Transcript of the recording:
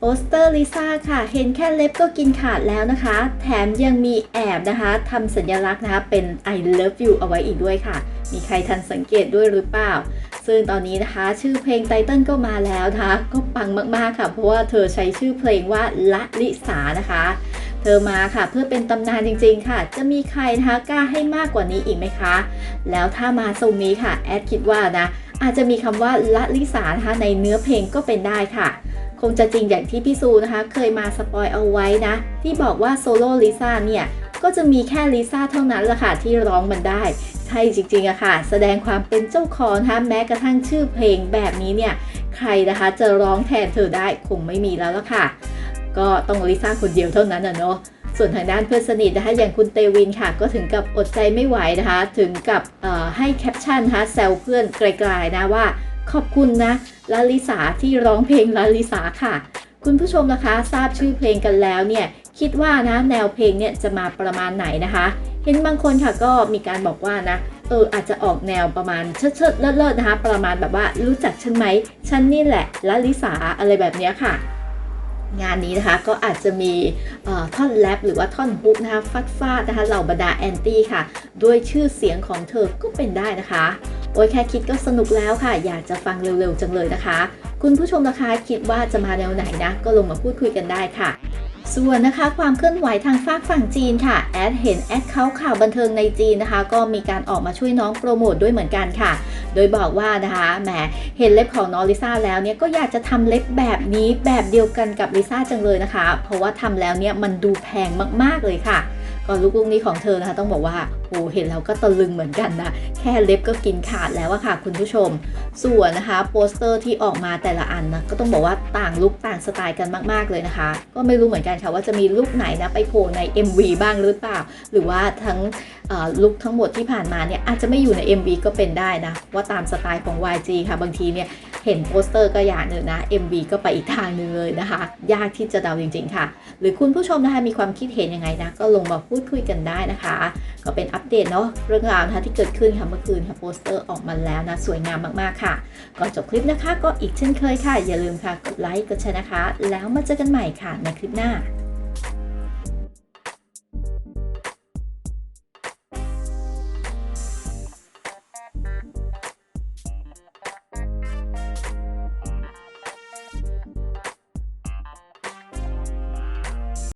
โปสเตอร์ลิซ่าค่ะ เห็นแค่เล็บก็กินขาดแล้วนะคะ แถมยังมีแอบนะคะทำสัญลักษณ์นะคะ เป็น I love you เอาไว้อีกด้วยค่ะ มีใครทันสังเกตด้วยหรือเปล่า ซึ่งตอนนี้นะคะ ชื่อเพลงไตเติ้ลก็มาแล้วนะคะ ก็ปังมากๆค่ะ เพราะว่าเธอใช้ชื่อเพลงว่าละลิสานะคะ เธอมาค่ะ เพื่อเป็นตำนานจริง ๆ ค่ะ จะมีใครนะคะกล้าให้มากกว่านี้อีกไหมคะ แล้วถ้ามาทรงนี้ค่ะแอดคิดว่านะอาจจะมีคำว่าละลิสานะคะในเนื้อเพลงก็เป็นได้ค่ะ คงจะจริงอย่างที่พี่ซูนะคะ เคยมาสปอยเอาไว้นะ ที่บอกว่าโซโล่ลิซ่าเนี่ย ก็จะมีแค่ลิซ่าเท่านั้นละค่ะที่ร้องมันได้ ใช่จริงๆอะค่ะ แสดงความเป็นเจ้าของนะคะแม้กระทั่งชื่อเพลงแบบนี้เนี่ย ใครนะคะจะร้องแทนเธอได้คงไม่มีแล้วละค่ะ ก็ต้องลิซ่าคนเดียวเท่านั้นนะเนาะส่วนทางด้านเพื่อนสนิทนะคะอย่างคุณเตวินค่ะ ก็ถึงกับอดใจไม่ไหวนะคะ ถึงกับให้แคปชั่นนะคะแซวเพื่อนไกลๆนะว่า ขอบคุณนะลาลิสาที่ร้องเพลงลาลิสาค่ะ คุณผู้ชมนะคะทราบชื่อเพลงกันแล้วเนี่ยคิดว่านะแนวเพลงเนี่ยจะมาประมาณไหนนะคะ เห็นบางคนค่ะก็มีการบอกว่านะเอออาจจะออกแนวประมาณเชิดเชิดเลิศเลิศนะคะ ประมาณแบบว่ารู้จักฉันไหมฉันนี่แหละลาลิสาอะไรแบบนี้ค่ะ งานนี้นะคะก็อาจจะมีออท่อนแรปหรือว่าท่อนฮุกนะคะฟัดฟาดนะคะเหล่าบรรดาแอนตี้ค่ะ ด้วยชื่อเสียงของเธอก็เป็นได้นะคะ โอ้ยแค่คิดก็สนุกแล้วค่ะ อยากจะฟังเร็วๆจังเลยนะคะ คุณผู้ชมนะคะคิดว่าจะมาแนวไหนนะ ก็ลงมาพูดคุยกันได้ค่ะส่วนนะคะความเคลื่อนไหวทางฝากฝั่งจีนค่ะแอดเห็นแอดเขาข่าวบันเทิงในจีนนะคะ ก็มีการออกมาช่วยน้องโปรโมทด้วยเหมือนกันค่ะ โดยบอกว่านะคะแหมเห็นเล็บของน้องลิซ่าแล้วเนี่ยก็อยากจะทำเล็บแบบนี้แบบเดียวกันกับลิซ่าจังเลยนะคะ เพราะว่าทำแล้วเนี่ยมันดูแพงมากๆเลยค่ะ ก็ลูกุ้งนี้ของเธอนะคะ ต้องบอกว่าโอ้เห็นแล้วก็ตะลึงเหมือนกันนะ แค่เล็บก็กินขาดแล้วอะค่ะ คุณผู้ชม ส่วนนะคะโปสเตอร์ที่ออกมาแต่ละอันนะก็ต้องบอกว่าต่างลุคต่างสไตล์กันมาก ๆ เลยนะคะ ก็ไม่รู้เหมือนกันค่ะว่าจะมีลุคไหนนะไปโผล่ใน MV บ้างหรือเปล่า หรือว่าทั้ง ลุคทั้งหมดที่ผ่านมาเนี่ยอาจจะไม่อยู่ใน MV ก็เป็นได้นะ ว่าตามสไตล์ของ YG ค่ะบางทีเนี่ยเห็นโปสเตอร์ก็อย่างหนึ่งนะ MV ก็ไปอีกทางหนึงเลยนะคะ ยากที่จะเดาจริง ๆ ค่ะ หรือคุณผู้ชมนะคะมีความคิดเห็นยังไงนะก็ลงมาพูดคุยกันได้นะคะ ก็เป็นอัปเดตเนาะเรื่องราวนะคะที่เกิดขึ้นค่ะเมื่อคืนค่ะโปสเตอร์ออกมาแล้วนะสวยงามมากๆค่ะก่อนจบคลิปนะคะ ก็อีกเช่นเคยค่ะ อย่าลืมค่ะกดไลค์กดแชร์นะคะ แล้วมาเจอกันใหม่ค่ะในคลิปหน้า